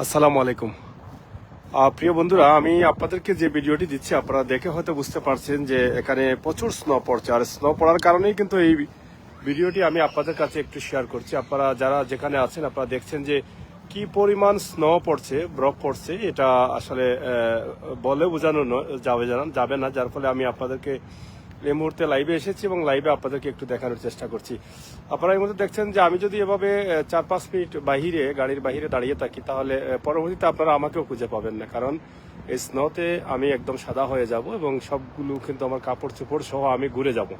আসসালামু আলাইকুম। প্রিয় বন্ধুরা, আমি আপনাদেরকে যে ভিডিওটি দিচ্ছি, আপনারা দেখে হয়তো বুঝতে পারছেন যে এখানে প্রচুর স্নো পড়ছে। আর স্নো পড়ার কারণেই কিন্তু এই ভিডিওটি আমি আপনাদের কাছে একটু শেয়ার করছি। আপনারা যারা যেখানে আছেন, আপনারা দেখছেন যে কি পরিমাণ স্নো পড়ছে, বরফ পড়ছে, এটা আসলে বলে বোঝানো যাবে যাবে না। যার ফলে আমি আপনাদেরকে এই মুহূর্তে লাইভে এসেছি এবং লাইভে আপনাদেরকে একটু দেখানোর চেষ্টা করছি। আপনারা এই মুহূর্তে দেখছেন যে আমি যদি এভাবে চার পাঁচ মিনিট বাহিরে, গাড়ির বাহিরে দাঁড়িয়ে থাকি, তাহলে পরবর্তীতে আপনারা আমাকেও খুঁজে পাবেন না। কারণ, এই স্নোতে আমি একদম সাদা হয়ে যাব এবং সবগুলো কিন্তু আমার কাপড় চোপড় সহ আমি ঘুরে যাব।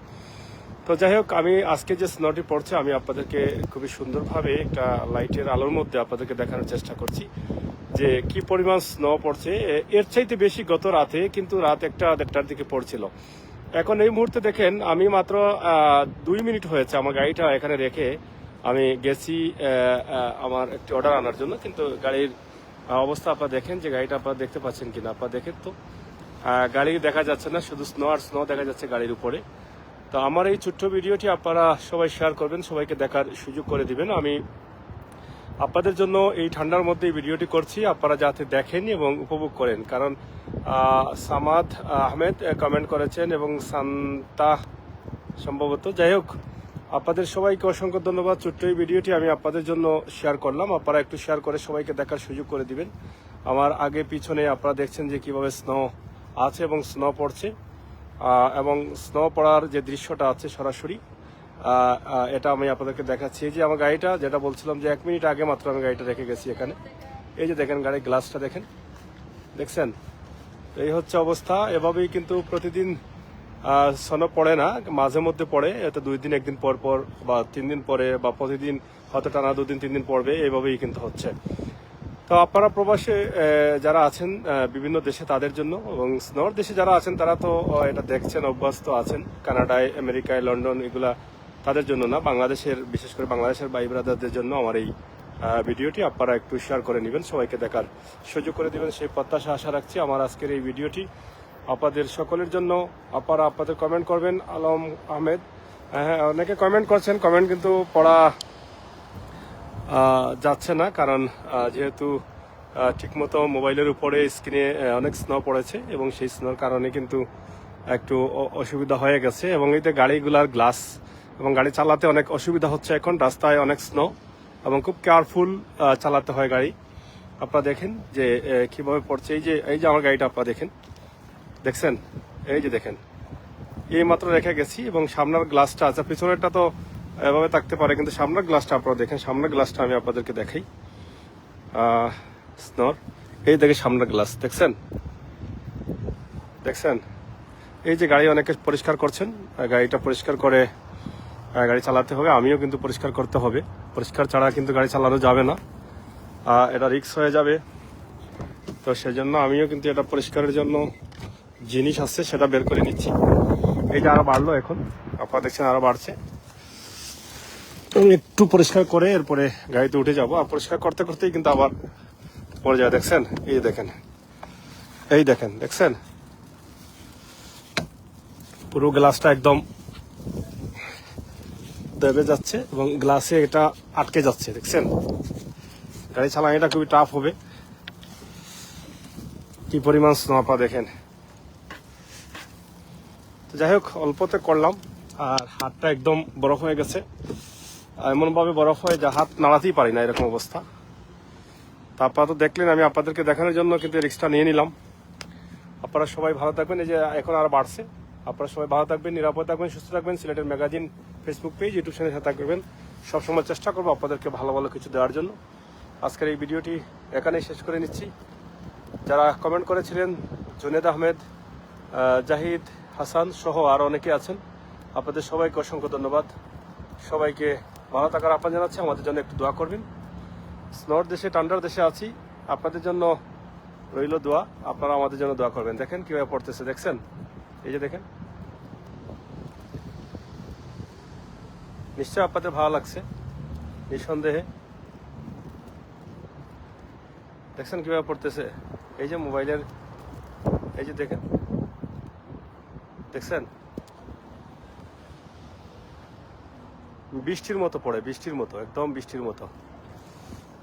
তো যাই হোক, আমি আজকে যে স্নোটি পড়ছে, আমি আপনাদেরকে খুবই সুন্দরভাবে একটা লাইটের আলোর মধ্যে আপনাদেরকে দেখানোর চেষ্টা করছি যে কি পরিমাণ স্নো পড়ছে। এর চাইতে বেশি গত রাতে কিন্তু রাত একটা দেড়টার দিকে পড়ছিল। এখন এই মুহূর্তে দেখেন, আমি মাত্র দুই মিনিট হয়েছে আমার গাড়িটা এখানে রেখে আমি গেছি আমার একটি অর্ডার আনার জন্য। কিন্তু গাড়ির অবস্থা আপনারা দেখেন যে গাড়িটা আপনারা দেখতে পাচ্ছেন কিনা, আপনারা দেখেন তো। গাড়ি দেখা যাচ্ছে না, শুধু স্নো আর স্নো দেখা যাচ্ছে গাড়ির উপরে। তো আমার এই ছোট্ট ভিডিওটি আপনারা সবাই শেয়ার করবেন, সবাইকে দেখার সুযোগ করে দিবেন। আমি আপনাদের জন্য এই ঠান্ডার মধ্যে এই ভিডিওটি করছি, আপনারা যাতে দেখেন এবং উপভোগ করেন। কারণ সামাদ আহমেদ কমেন্ট করেছেন এবং সান্তা সম্ভবত। যাই হোক, আপনাদের সবাইকে অসংখ্য ধন্যবাদ। ছোট্ট এই ভিডিওটি আমি আপনাদের জন্য শেয়ার করলাম। আপনারা একটু শেয়ার করে সবাইকে দেখার সুযোগ করে দিবেন। আমার আগে পিছনে আপনারা দেখছেন যে কীভাবে স্নো আছে এবং স্নো পড়ছে। এবং স্নো পড়ার যে দৃশ্যটা আছে সরাসরি এটা আমি আপনাদেরকে দেখাচ্ছি। যে আমার গাড়িটা, যেটা বলছিলাম যে এক মিনিট আগে মাত্র আমি গাড়িটা রেখে গেছি এখানে। এই যে দেখেন গাড়ির গ্লাসটা দেখেন। দেখছেন? এই হচ্ছে অবস্থা। এভাবেই কিন্তু প্রতিদিন সন পড়ে না, মাঝে মধ্যে পড়ে, এতে দুই দিন, একদিন পর পর, বা তিন দিন পরে, বা প্রতিদিন হয়তো টানা দুদিন, তিন দিন পড়বে, এইভাবেই কিন্তু হচ্ছে। তো আপনারা প্রবাসে যারা আছেন বিভিন্ন দেশে তাদের জন্য, এবং স্নোর দেশে যারা আছেন, তারা তো এটা দেখছেন, অভ্যস্ত আছেন, কানাডায়, আমেরিকায়, লন্ডন, এগুলা তাদের জন্য না, বাংলাদেশের, বিশেষ করে বাংলাদেশের ভাই ব্রাদারদের জন্য আমার এই ভিডিওটি আপনারা একটু শেয়ার করে নেবেন, সবাইকে দেখার সুযোগ করে দেবেন। সেই প্রত্যাশা, আশা রাখছি আমার আজকের এই ভিডিওটি আপনাদের সকলের জন্য। আপনারা আপনাদের কমেন্ট করবেন, আলম আহমেদ। হ্যাঁ অনেকে কমেন্ট করছেন কমেন্ট কিন্তু পড়া যাচ্ছে না, কারণ যেহেতু ঠিকমতো মোবাইলের উপরে স্ক্রিনে অনেক স্নো পড়েছে এবং সেই স্নোর কারণে কিন্তু একটু অসুবিধা হয়ে গেছে এবং যে গাড়িগুলার গ্লাস এবং গাড়ি চালাতে অনেক অসুবিধা হচ্ছে এখন, রাস্তায় অনেক স্নো এবং খুব কেয়ারফুল চালাতে হয় গাড়ি। আপনারা দেখেন যে কীভাবে পড়ছে। এই যে এই যে আমার গাড়িটা আপনারা দেখেন। দেখছেন? এই যে দেখেন। এই মাত্র রেখে গেছি এবং সামনের গ্লাসটা আছে। পিছনেরটা তো এভাবে থাকতে পারে, কিন্তু সামনের গ্লাসটা আপনারা দেখেন। সামনের গ্লাসটা আমি আপনাদেরকে দেখাই। স্নর এই দেখে সামনের গ্লাস দেখছেন? দেখছেন? এই যে গাড়ি অনেকে পরিষ্কার করছেন গাড়িটা পরিষ্কার করে গাড়ি চালাতে হবে, আমিও কিন্তু পরিষ্কার করতে হবে। পরিষ্কার ছাড়া কিন্তু গাড়ি চালানো যাবে না। এটা রিক্স হয়ে যাবে। তো সেজন্য আমিও কিন্তু এটা পরিষ্কারের জন্য জিনিস আছে, সেটা বের করে নিচ্ছি। এই যে আরও বাড়লো এখন, আপনারা দেখছেন আরও বাড়ছে। একটু পরিষ্কার করে এরপরে গাড়িতে উঠে যাব। আর পরিষ্কার করতে করতেই কিন্তু আবার পরে যায়, দেখছেন? এই দেখেন। এই দেখেন, দেখছেন? পুরো গ্লাসটা একদম দেবে যাচ্ছে এবং গ্লাসে এটা আটকে যাচ্ছে, দেখছেন? গাড়ি চালানো এটা খুবই টাফ হবে। কি পরিমাণ স্নো আপনারা দেখেন। তো যাই হোক, অল্পতে করলাম, আর হাতটা একদম বরফ হয়ে গেছে। এমন ভাবে বরফ হয় যে হাত নাড়াতেই পারি না এরকম অবস্থা। তারপর তো দেখলেন, আমি আপনাদেরকে দেখানোর জন্য কিন্তু রিক্সটা নিয়ে নিলাম। আপনারা সবাই ভালো থাকবেন, এই যে এখন আর বাড়ছে। আপনারা সবাই ভালো থাকবেন, নিরাপদ থাকবেন, সুস্থ থাকবেন। সিলেটের magazine Facebook page YouTube channel সাথে থাকবেন। সবসময় চেষ্টা করব আপনাদেরকে ভালো ভালো কিছু দেওয়ার জন্য। আজকের এই ভিডিওটি এখানেই শেষ করে নিচ্ছি। যারা কমেন্ট করেছিলেন, জুনেদ আহমেদ জাহিদ হাসান সহ আরও অনেকে আছেন, আপনাদের সবাইকে অসংখ্য ধন্যবাদ। সবাইকে ভালো থাকার আহ্বান জানাচ্ছি। আমাদের জন্য একটু দোয়া করবেন। স্নোর দেশে ঠান্ডার দেশে আছি। আপনাদের জন্য রইল দোয়া। আপনারা আমাদের জন্য দোয়া করবেন। দেখেন কীভাবে পড়তেছে, দেখছেন? এই যে দেখেন। নিশ্চয় আপনাদের ভালো লাগছে। নিঃসন্দেহে। দেখছেন কীভাবে পড়তেছে? এই যে মোবাইলের, এই যে দেখেন। দেখছেন? বৃষ্টির মতো পড়ে, বৃষ্টির মতো, একদম বৃষ্টির মতো।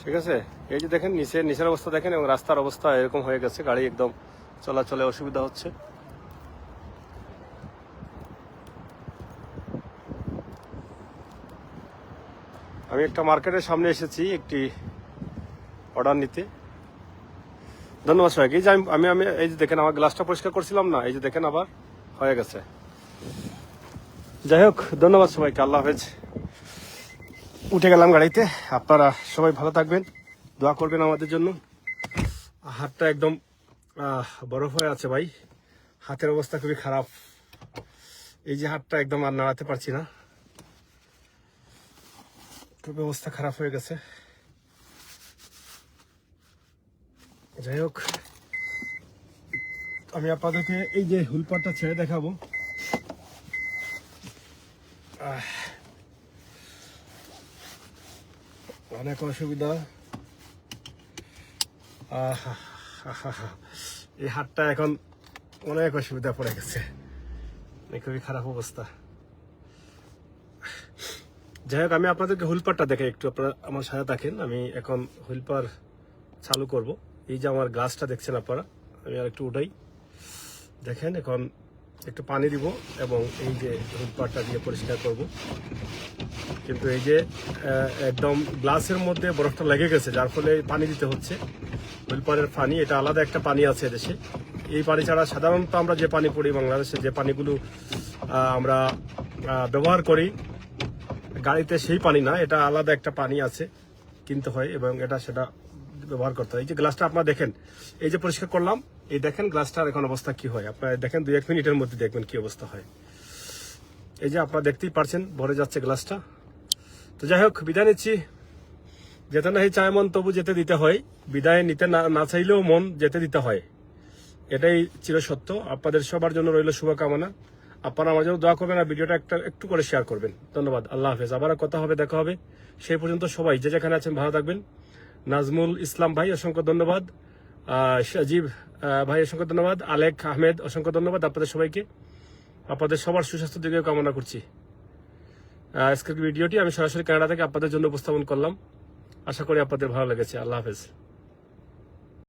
ঠিক আছে? এই যে দেখেন, নিচে, নিচের অবস্থা দেখেন এবং রাস্তার অবস্থা এরকম হয়ে গেছে, গাড়ি একদম চলাচলে অসুবিধা হচ্ছে। আমি একটা মার্কেটের সামনে এসেছি, একটি অর্ডার নিতে। ধন্যবাদ সবাইকে। এই যে আমি আমি এই যে দেখেন, আমার গ্লাসটা পরিষ্কার করছিলাম না, এই যে দেখেন আবার হয়ে গেছে। যাই হোক, ধন্যবাদ সবাইকে, আল্লাহ হাফেজ। উঠে গেলাম গাড়িতে। আপনারা সবাই ভালো থাকবেন, দোয়া করবেন আমাদের জন্য। হাতটা একদম বরফ হয়ে আছে ভাই। হাতের অবস্থা খুবই খারাপ। এই যে হাতটা একদম আর নাড়াতে পারছি না। খুবই অবস্থা খারাপ হয়ে গেছে। যাই হোক আমি আপনাদেরকে এই যে হুলপাটটা ছেড়ে দেখাবো। অনেক অসুবিধা। এই হাতটা এখন অনেক অসুবিধা পড়ে গেছে। এই খুবই খারাপ অবস্থা। যাই হোক আমি আপনাদেরকে হুইলপারটা দেখে একটু। আপনারা আমার সাথে থাকেন, আমি এখন হুইলপার চালু করব। এই যে আমার গ্লাসটা দেখছেন আপনারা, আমি আর একটু উঠাই। দেখেন, এখন একটু পানি দিব এবং এই যে হুইলপারটা দিয়ে পরিষ্কার করব। কিন্তু এই যে একদম গ্লাসের মধ্যে বরফটা লেগে গেছে, যার ফলে পানি দিতে হচ্ছে। হুইলপারের পানি, এটা আলাদা একটা পানি আছে দেশে এই পানি ছাড়া সাধারণত আমরা যে পানি পড়ি, বাংলাদেশে যে পানিগুলো আমরা ব্যবহার করি গাড়িতে সেই পানি না, এটা আলাদা একটা পানি আছে কিনতে হয় এবং এটা সেটা ব্যবহার করতে হয়। এই যে গ্লাসটা আপনারা দেখেন, এই যে পরিষ্কার করলাম, এই দেখেন গ্লাসটার এখন অবস্থা কি হয়। আপনারা দেখেন দুই এক মিনিটের মধ্যে দেখবেন কি অবস্থা হয়। এই যে আপনারা দেখতেই পারছেন, ভরে যাচ্ছে গ্লাসটা তো যাই হোক, বিদায় নিচ্ছি। যেতে না চায় মন, তবু যেতে দিতে হয়। বিদায় নিতে না না চাইলেও মন যেতে দিতে হয়। এটাই চিরসত্য। আপনাদের সবার জন্য রইল শুভকামনা। আপনারা আমার জন্য দোয়া করবেন আর ভিডিওটা একটা একটু করে শেয়ার করবেন। ধন্যবাদ। আল্লাহ হাফেজ। আবার কথা হবে, দেখা হবে। সেই পর্যন্ত সবাই যে যেখানে আছেন ভালো থাকবেন। নাজমুল ইসলাম ভাই, অসংখ্য ধন্যবাদ। সাজিব ভাই, অসংখ্য ধন্যবাদ। আলেক আহমেদ, অসংখ্য ধন্যবাদ আপনাদের সবাইকে। আপনাদের সবার সুস্বাস্থ্য দিকেও কামনা করছি। আজকের ভিডিওটি আমি সরাসরি কানাডা থেকে আপনাদের জন্য উপস্থাপন করলাম। আশা করি আপনাদের ভালো লেগেছে। আল্লাহ হাফেজ।